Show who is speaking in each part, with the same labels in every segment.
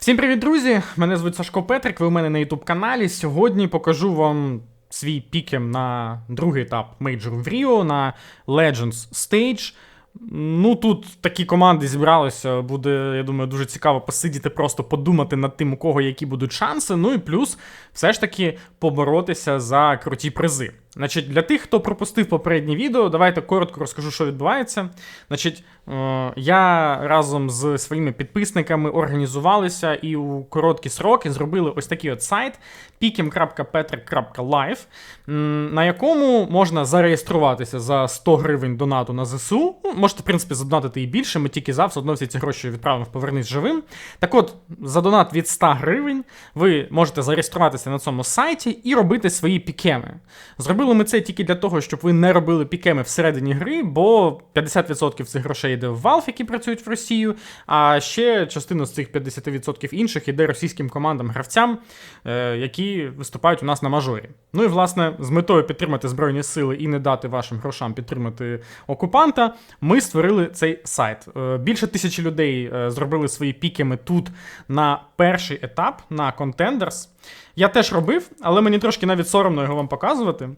Speaker 1: Всім привіт, друзі! Мене звуть Сашко Петрик, ви у мене на YouTube каналі. Сьогодні покажу вам свій пікем на другий етап мейджору в Ріо на Legends Stage. Ну, тут такі команди зібралися, буде, я думаю, дуже цікаво посидіти, просто подумати над тим, у кого які будуть шанси. Ну і плюс все ж таки поборотися за круті призи. Значить, для тих, хто пропустив попереднє відео, давайте коротко розкажу, що відбувається. Значить, е, я разом з своїми підписниками організувалися і у короткі сроки зробили ось такий от сайт pikem.petrik.live, на якому можна зареєструватися за 100 гривень донату на ЗСУ. Ну, можете, в принципі, задонатити і більше, ми тільки за все одно всі ці гроші відправимо в повернись живим. Так от, за донат від 100 гривень ви можете зареєструватися на цьому сайті і робити свої пікеми. Зробили ми це тільки для того, щоб ви не робили пікеми всередині гри, бо 50% цих грошей йде в Valve, які працюють в Росію, а ще частина з цих 50% інших іде російським командам-гравцям, е, які виступають у нас на мажорі. Ну і власне, з метою підтримати Збройні сили і не дати вашим грошам підтримати окупанта, ми створили цей сайт. Е, Більше тисячі людей е, зробили свої пікеми тут на перший етап на Contenders. Я теж робив, але мені трошки навіть соромно його вам показувати.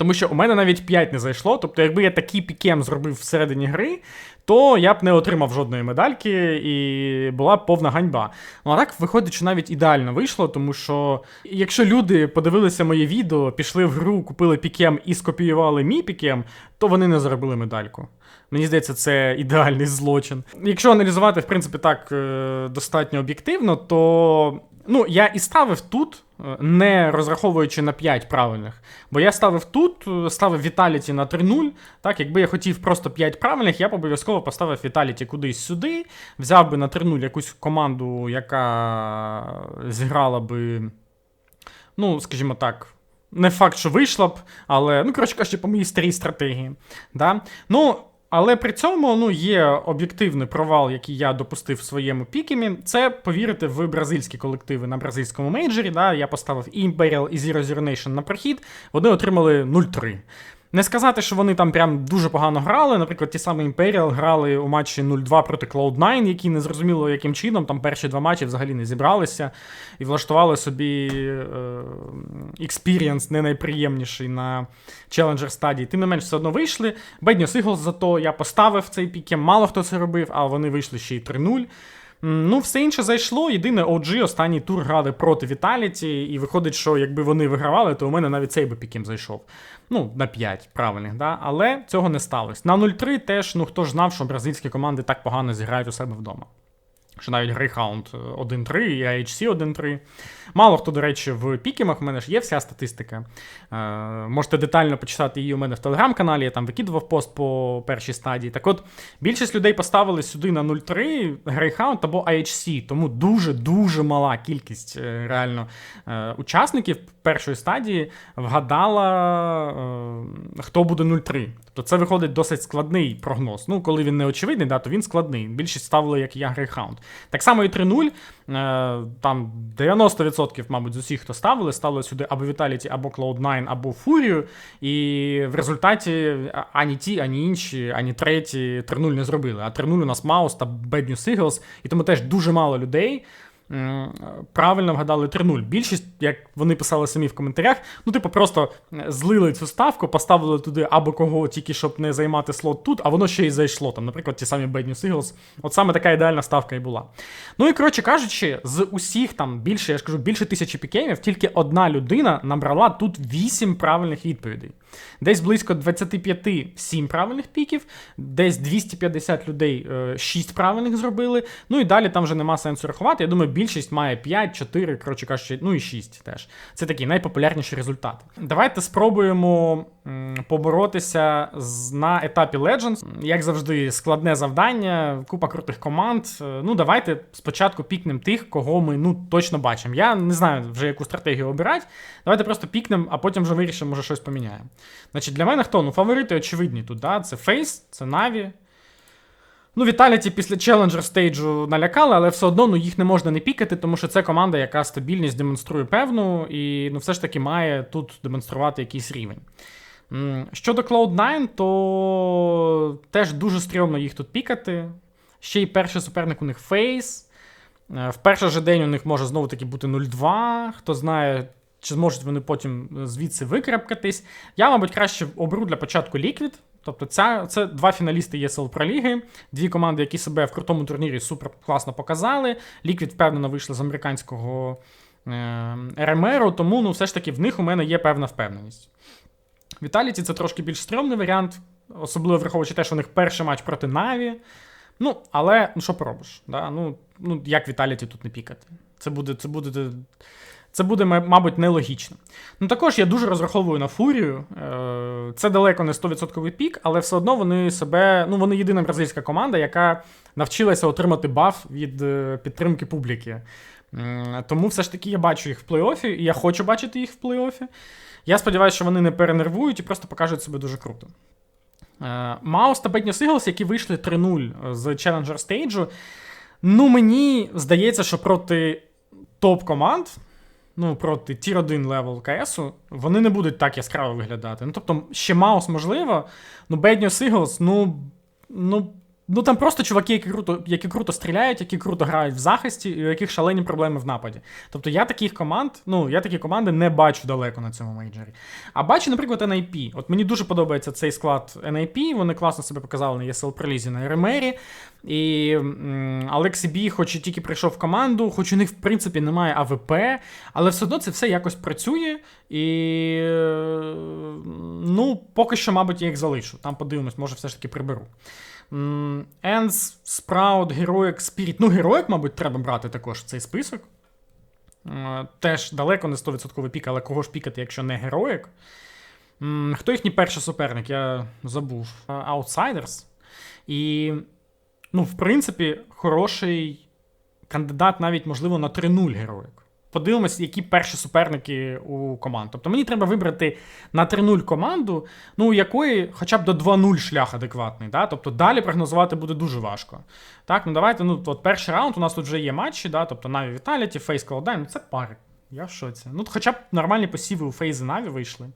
Speaker 1: Тому що у мене навіть 5 не зайшло. Тобто, якби я такий пікем зробив всередині гри, то я б не отримав жодної медальки і була б повна ганьба. Ну а так виходить, що навіть ідеально вийшло, тому що якщо люди подивилися моє відео, пішли в гру, купили пікем і скопіювали мій пікем, то вони не заробили медальку. Мені здається, це ідеальний злочин. Якщо аналізувати, в принципі, так е, достатньо об'єктивно, то ну, я і ставив тут, е, не розраховуючи на 5 правильних. Бо я ставив тут, е, ставив Віталіті на 3-0. Так, якби я хотів просто 5 правильних, я б обов'язково поставив Віталіті кудись сюди, взяв би на 3-0 якусь команду, яка зіграла би, ну, скажімо так. Не факт, що вийшла б, але, ну, коротше кажучи, по моїй старій стратегії. Да? Ну, але при цьому ну, є об'єктивний провал, який я допустив в своєму пікемі. Це повірити в бразильські колективи на бразильському мейджорі. Да? Я поставив Imperial, і Zero Zero Nation на прохід. Вони отримали 0-3. Не сказати, що вони там прям дуже погано грали. Наприклад, ті самі Imperial грали у матчі 0-2 проти Cloud9, які не зрозуміло, яким чином там перші два матчі взагалі не зібралися і влаштували собі експірієнс не найприємніший на челенджер стадії. Тим не менш, все одно вийшли. Бедньос Eagles зато я поставив цей пікем. Мало хто це робив, а вони вийшли ще й 3-0. Ну, все інше зайшло. Єдине, OG останній тур грали проти Віталіті, і виходить, що якби вони вигравали, то у мене навіть цей би пікем зайшов. Ну, на 5 правильних, да? але цього не сталося. На 0-3 теж, ну хто ж знав, що бразильські команди так погано зіграють у себе вдома. Що навіть Greyhound 1-3 і AHC 1-3. Мало хто, до речі, в пікемах в мене ж є вся статистика. Е, Можете детально почитати її у мене в телеграм-каналі, я там викидував пост по першій стадії. Так от, більшість людей поставили сюди на 0-3 Greyhound або AHC, тому дуже-дуже мала кількість е, реально е, учасників першої стадії вгадала, хто буде 0-3. Тобто це виходить досить складний прогноз. Ну, коли він не очевидний, да, то він складний. Більшість ставили, як я, Greyhound. Так само і 3-0. Е, там 90%, мабуть, з усіх, хто ставили, ставили сюди або Vitality, або Cloud9, або Фурію. І в результаті ані ті, ані інші, ані треті 3-0 не зробили. А 3-0 у нас Маус та Bad News Eagles, і тому теж дуже мало людей. Правильно вгадали 3-0. Більшість, як вони писали самі в коментарях, ну, типу, просто злили цю ставку, поставили туди або кого, тільки щоб не займати слот тут, а воно ще й зайшло. Там, Наприклад, ті самі Bad News Eagles. От саме така ідеальна ставка і була. Ну і коротше кажучи, з усіх там більше, я ж кажу, більше тисячі пікемів, тільки одна людина набрала тут 8 правильних відповідей. Десь близько 25 7 правильних піків, десь 250 людей 6 правильних зробили. Ну і далі там вже нема сенсу рахувати. Я думаю, більшість має 5, 4, коротше кажучи, ну і 6 теж. Це такий найпопулярніший результат. Давайте спробуємо поборотися на етапі Legends. Як завжди, складне завдання, купа крутих команд. Е, ну, давайте спочатку пікнемо тих, кого ми ну, точно бачимо. Я не знаю вже, яку стратегію обирати. Давайте просто пікнемо, а потім вже вирішимо, може щось поміняємо. Значить, для мене хто? Ну, фаворити очевидні тут. да? Це Фейс, це Наві. Ну, Віталіті після Challenger стейджу налякали, але все одно ну, їх не можна не пікати, тому що це команда, яка стабільність демонструє певну, і ну, все ж таки має тут демонструвати якийсь рівень. Щодо Cloud9, то теж дуже стрьомно їх тут пікати. Ще й перший суперник у них Фейс. В перший же день у них може знову таки бути 0-2. Хто знає, чи зможуть вони потім звідси викрапкатись. Я, мабуть, краще оберу для початку Liquid. Тобто, ця, це два фіналісти ЄСЛ Про Ліги, дві команди, які себе в крутому турнірі супер класно показали. Liquid впевнено вийшли з американського е, РМРу, тому ну, все ж таки в них у мене є певна впевненість. Віталіті це трошки більш стрьомний варіант, особливо враховуючи те, що у них перший матч проти Наві. Ну, але ну що поробиш? Да? Ну, ну, як Віталіті тут не пікати? Це буде, це буде, це буде, мабуть, нелогічно. Ну, також я дуже розраховую на Фурію. Е, Це далеко не 100% пік, але все одно вони себе. Ну, вони єдина бразильська команда, яка навчилася отримати баф від е, підтримки публіки. Тому все ж таки я бачу їх в плей-офі, і я хочу бачити їх в плей-офі. Я сподіваюся, що вони не перенервують і просто покажуть себе дуже круто. Е, Маус та Бетніс Eagles, які вийшли 3-0 з Challenger стейджу. Ну, мені здається, що проти топ-команд, ну, проти Тір 1 левел КСу, вони не будуть так яскраво виглядати. Ну, тобто, ще Маус можливо, ну, Бедньо Сиглс, ну, ну, ну там просто чуваки, які круто, які круто стріляють, які круто грають в захисті, і у яких шалені проблеми в нападі. Тобто я таких команд, ну, я такі команди не бачу далеко на цьому мейджорі. А бачу, наприклад, NIP. От мені дуже подобається цей склад NIP, вони класно себе показали на ESL прелізі на РМРі. І Алексі Бі, хоч і тільки прийшов в команду, хоч у них, в принципі, немає АВП, але все одно це все якось працює. І е, ну, поки що, мабуть, я їх залишу. Там подивимось, може, все ж таки приберу. Енс, Спраут, Героїк, Спіріт. Ну, Героїк, мабуть, треба брати також в цей список. Е, Теж далеко не 100% пік, але кого ж пікати, якщо не Героїк? Хто їхній перший суперник? Я забув. Е, Outsiders. І, ну, в принципі, хороший кандидат навіть, можливо, на 3-0 героїк. Подивимось, які перші суперники у команд. Тобто мені треба вибрати на 3-0 команду, ну, у якої хоча б до 2-0 шлях адекватний. Да? Тобто далі прогнозувати буде дуже важко. Так, ну давайте, ну, от перший раунд, у нас тут вже є матчі, да? тобто Na'Vi Vitality, Face Cloud9, ну це пари. Я в шоці. Ну, хоча б нормальні посіви у Фейзи Na'Vi вийшли.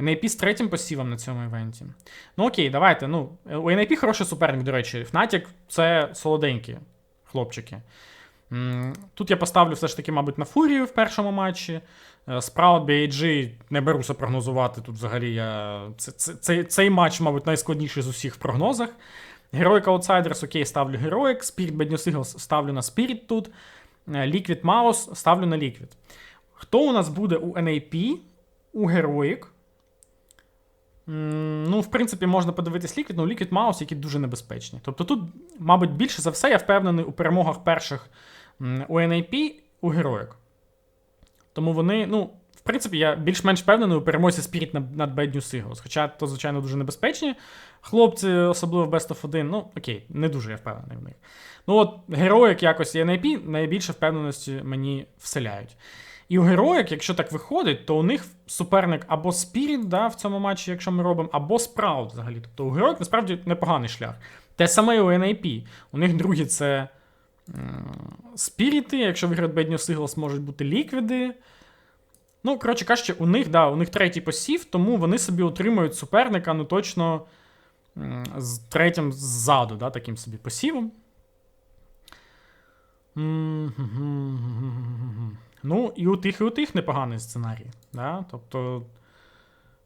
Speaker 1: NAP з третім посівом на цьому івенті. Ну окей, давайте. Ну, у NAP хороший суперник, до речі. Fnatic це солоденькі хлопчики. Тут я поставлю все ж таки, мабуть, на Фурію в першому матчі. Е, Sprout BAG не беруся прогнозувати. Тут взагалі я. Це, це, цей, матч, мабуть, найскладніший з усіх в прогнозах. Heroic Outsiders, окей, ставлю Heroic. Spirit Bad News Eagles ставлю на Spirit тут. Е, Liquid Mouse ставлю на Liquid. Хто у нас буде у NAP, у? М, Ну, в принципі, можна подивитись Liquid, ну Liquid Mouse, які дуже небезпечні. Тобто тут, мабуть, більше за все я впевнений у перемогах перших у NAP, у героїк. Тому вони, ну, в принципі, я більш-менш впевнений у перемозі Spirit над, Bad News Eagles. Хоча то, звичайно, дуже небезпечні. Хлопці, особливо в Best of 1, ну, окей, не дуже я впевнений в них. Ну, от героїк якось і NAP найбільше впевненості мені вселяють. І у героїк, якщо так виходить, то у них суперник або Spirit, да, в цьому матчі, якщо ми робимо, або Sprout взагалі. Тобто у героїк насправді непоганий шлях. Те саме і у NAP. У них другі це Спіріти, якщо виграють Bad News Eagles, можуть бути ліквіди. Ну, коротше кажучи, у них, да, у них третій посів, тому вони собі отримують суперника, ну точно з третім ззаду, да, таким собі посівом. Ну, і у тих, і у тих непоганий сценарій. Да? Тобто,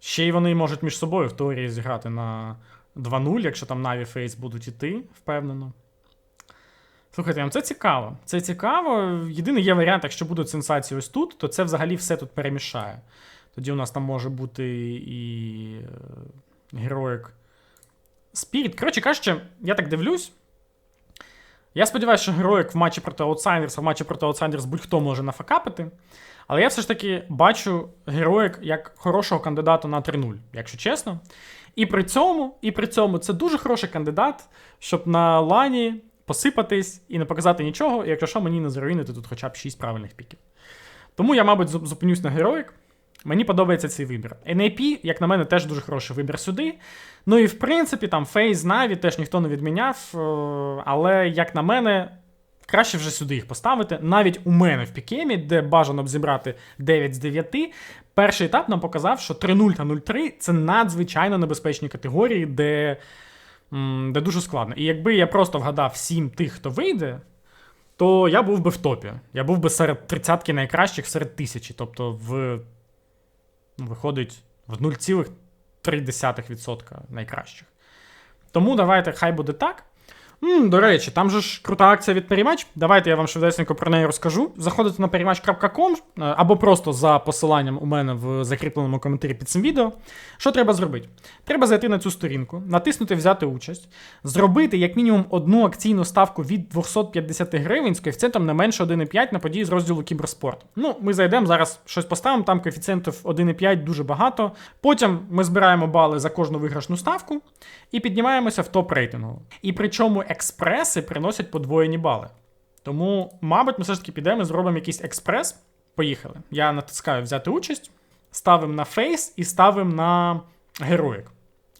Speaker 1: ще й вони можуть між собою в теорії зіграти на 2-0, якщо там Na'Vi Face будуть іти, впевнено. Слухайте, ну це цікаво. Це цікаво. Єдиний є варіант, якщо будуть сенсації ось тут, то це взагалі все тут перемішає. Тоді у нас там може бути і е, героїк Спіріт. Коротше кажучи, я так дивлюсь. Я сподіваюся, що героїк в матчі проти Outsiders, а в матчі проти Outsiders будь-хто може нафакапити. Але я все ж таки бачу героїк як хорошого кандидата на 3-0, якщо чесно. І при цьому, і при цьому це дуже хороший кандидат, щоб на лані посипатись і не показати нічого, і якщо що, мені не заруїнити тут хоча б 6 правильних піків. Тому я, мабуть, зупинюсь на героїк. Мені подобається цей вибір. NAP, як на мене, теж дуже хороший вибір сюди. Ну і в принципі, там Фейс Наві теж ніхто не відміняв. е, Але, як на мене, краще вже сюди їх поставити. Навіть у мене в пікемі, де бажано б зібрати 9 з 9, перший етап нам показав, що 3-0 та 0-3 це надзвичайно небезпечні категорії, де, де дуже складно. І якби я просто вгадав сім тих, хто вийде. то я був би в топі. Я був би серед тридцятки найкращих серед тисячі. Тобто, в виходить в 0,3% найкращих. Тому давайте, хай буде так. М, До речі, там же ж крута акція від Перемач. Давайте я вам швидесенько про неї розкажу. Заходите на perimatch.com е, або просто за посиланням у мене в закріпленому коментарі під цим відео. Що треба зробити? Треба зайти на цю сторінку, натиснути Взяти участь, зробити як мінімум одну акційну ставку від 250 гривень з коефіцієнтом не менше 1,5 на події з розділу Кіберспорт. Ну, ми зайдемо зараз щось поставимо, там коефіцієнтів 1,5 дуже багато. Потім ми збираємо бали за кожну виграшну ставку і піднімаємося в топ рейтингу. І причому експреси приносять подвоєні бали. Тому, мабуть, ми все ж таки підемо і зробимо якийсь експрес. Поїхали. Я натискаю взяти участь, ставимо на фейс і ставимо на героїк.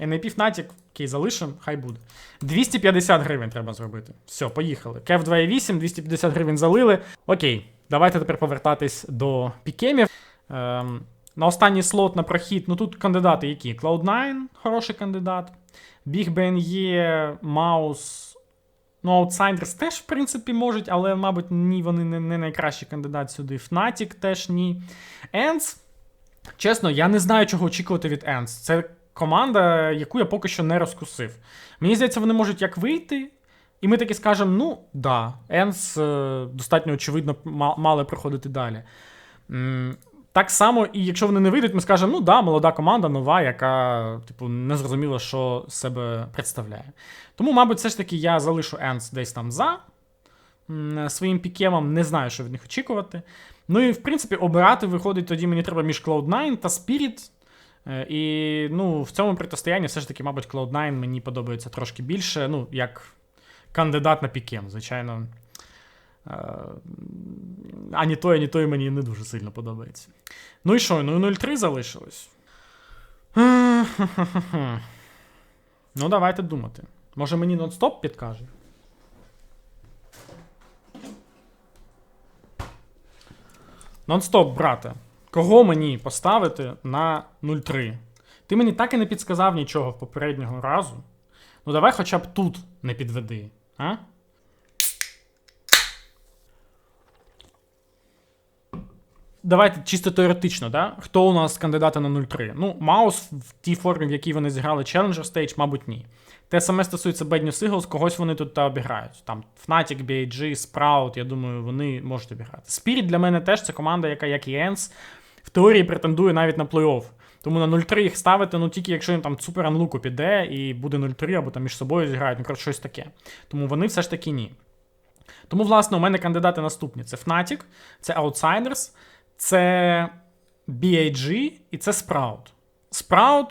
Speaker 1: NAP Fnatic, окей, залишимо, хай буде. 250 гривень треба зробити. Все, поїхали. Кев 2,8, 250 гривень залили. Окей, давайте тепер повертатись до пікемів. Ем, на останній слот на прохід, ну тут кандидати які? Cloud9, хороший кандидат. Big Ben є, Маус. Ну, Outsiders теж, в принципі, можуть, але, мабуть, ні, вони не, не найкращий кандидат сюди. Fnatic теж ні. Ends. Чесно, я не знаю, чого очікувати від Ends. Це команда, яку я поки що не розкусив. Мені здається, вони можуть як вийти. І ми таки скажемо: ну, да, Енс достатньо очевидно мали проходити далі. Так само, і якщо вони не вийдуть, ми скажемо, ну да, молода команда, нова, яка, типу, не зрозуміла, що себе представляє. Тому, мабуть, все ж таки я залишу Енс десь там за своїм пікемом, не знаю, що від них очікувати. Ну і в принципі, обирати виходить тоді мені треба між Cloud9 та Spirit. Е, І ну, в цьому протистоянні все ж таки, мабуть, Cloud9 мені подобається трошки більше, ну, як кандидат на пікем, звичайно. Е, Ані той, ані той мені не дуже сильно подобається. Ну і що, ну і 0-3 залишилось. Ну, давайте думати. Може мені нон-стоп підкаже? Нон-стоп, брате. Кого мені поставити на 0-3? Ти мені так і не підсказав нічого в попереднього разу. Ну давай хоча б тут не підведи, а? Давайте чисто теоретично, да? Хто у нас кандидати на 0-3? Ну, Маус в тій формі, в якій вони зіграли Challenger Stage, мабуть, ні. Те саме стосується Bad News Eagles, когось вони тут та обіграють. Там Fnatic, BAG, Sprout, я думаю, вони можуть обіграти. Spirit для мене теж це команда, яка, як і Ends, в теорії претендує навіть на плей-офф. Тому на 0-3 їх ставити, ну тільки якщо їм там супер анлуку піде і буде 0-3, або там між собою зіграють, ну коротше, щось таке. Тому вони все ж таки ні. Тому, власне, у мене кандидати наступні: це Fnatic, це Outsiders, це BAG і це Sprout. Sprout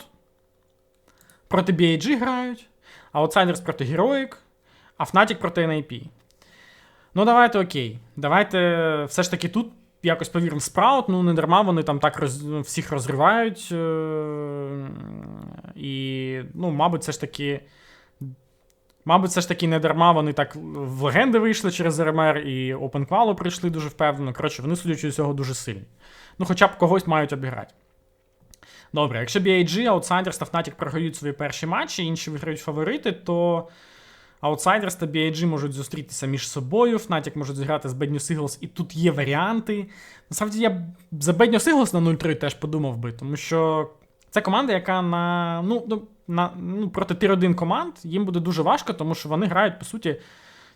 Speaker 1: проти BAG грають, Outsiders проти Heroic, а Fnatic проти NIP. Ну, давайте окей. Давайте все ж таки тут якось повіримо Sprout, ну не дарма вони там так роз... всіх розривають. Е... І, ну, мабуть, все ж таки. Мабуть, все ж таки не дарма вони так в легенди вийшли через РМР і OpenQual прийшли дуже впевнено. Коротше, вони, судячи з цього, дуже сильні. Ну, хоча б когось мають обіграти. Добре, якщо BAG, Outsiders та Fnatic програють свої перші матчі, інші виграють фаворити, то Outsiders та BAG можуть зустрітися між собою, Fnatic можуть зіграти з Bad News Eagles, і тут є варіанти. Насправді, я за Bad News Eagles на 0-3 теж подумав би, тому що це команда, яка на, ну, на, ну, проти тир-1 команд їм буде дуже важко, тому що вони грають, по суті,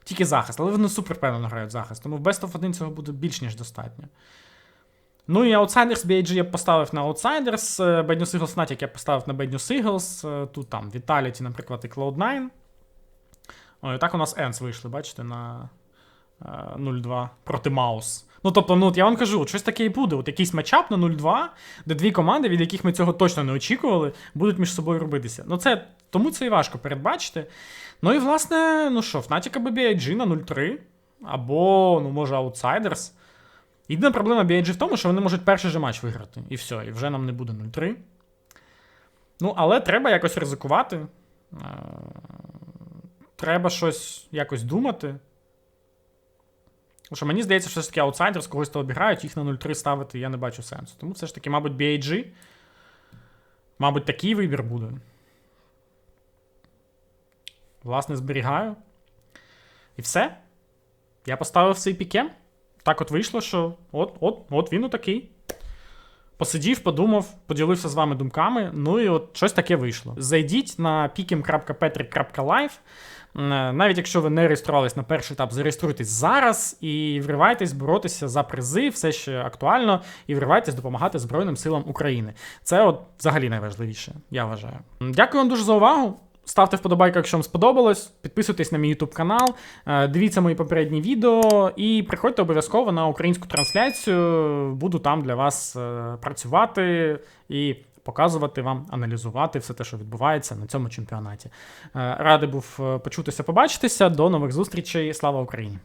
Speaker 1: тільки захист, але вони супер впевнено грають захист. Тому в Best of 1 цього буде більш ніж достатньо. Ну і Outsiders BAG я поставив на Outsiders, е, Bad News Eagles Fnatic я поставив на Bad News Eagles, е, тут там Vitality, наприклад, і Cloud9. Ой, так у нас Ends вийшли, бачите, на е, 0-2 проти Маус. Ну, тобто, ну, от я вам кажу, щось таке і буде. От якийсь матчап на 0-2, де дві команди, від яких ми цього точно не очікували, будуть між собою робитися. Ну, це тому це і важко передбачити. Ну і власне, ну що, Fnatic або BIG на 0-3, або, ну, може, Outsiders. Єдина проблема BIG в тому, що вони можуть перший же матч виграти. І все, і вже нам не буде 0-3. Ну, але треба якось ризикувати. Е, Треба щось якось думати. Тому що мені здається, що все ж таки аутсайдер з когось то обігають, їх на 0-3 ставити я не бачу сенсу. Тому все ж таки, мабуть, BAG. Мабуть, такий вибір буде. Власне, зберігаю. І все. я поставив цей піке. Так от вийшло, що от, от, от він отакий. Посидів, подумав, поділився з вами думками. Ну і от щось таке вийшло. Зайдіть на pikim.petrik.live. Е, Навіть якщо ви не реєструвались на перший етап, зареєструйтесь зараз і вривайтесь боротися за призи, все ще актуально, і вривайтесь допомагати Збройним силам України. Це от взагалі найважливіше, я вважаю. Дякую вам дуже за увагу. Ставте вподобайку, якщо вам сподобалось. Підписуйтесь на мій YouTube канал, е, дивіться мої попередні відео і приходьте обов'язково на українську трансляцію. Буду там для вас е, працювати і показувати вам, аналізувати все те, що відбувається на цьому чемпіонаті. Е, Радий був е, почутися, побачитися. До нових зустрічей. Слава Україні!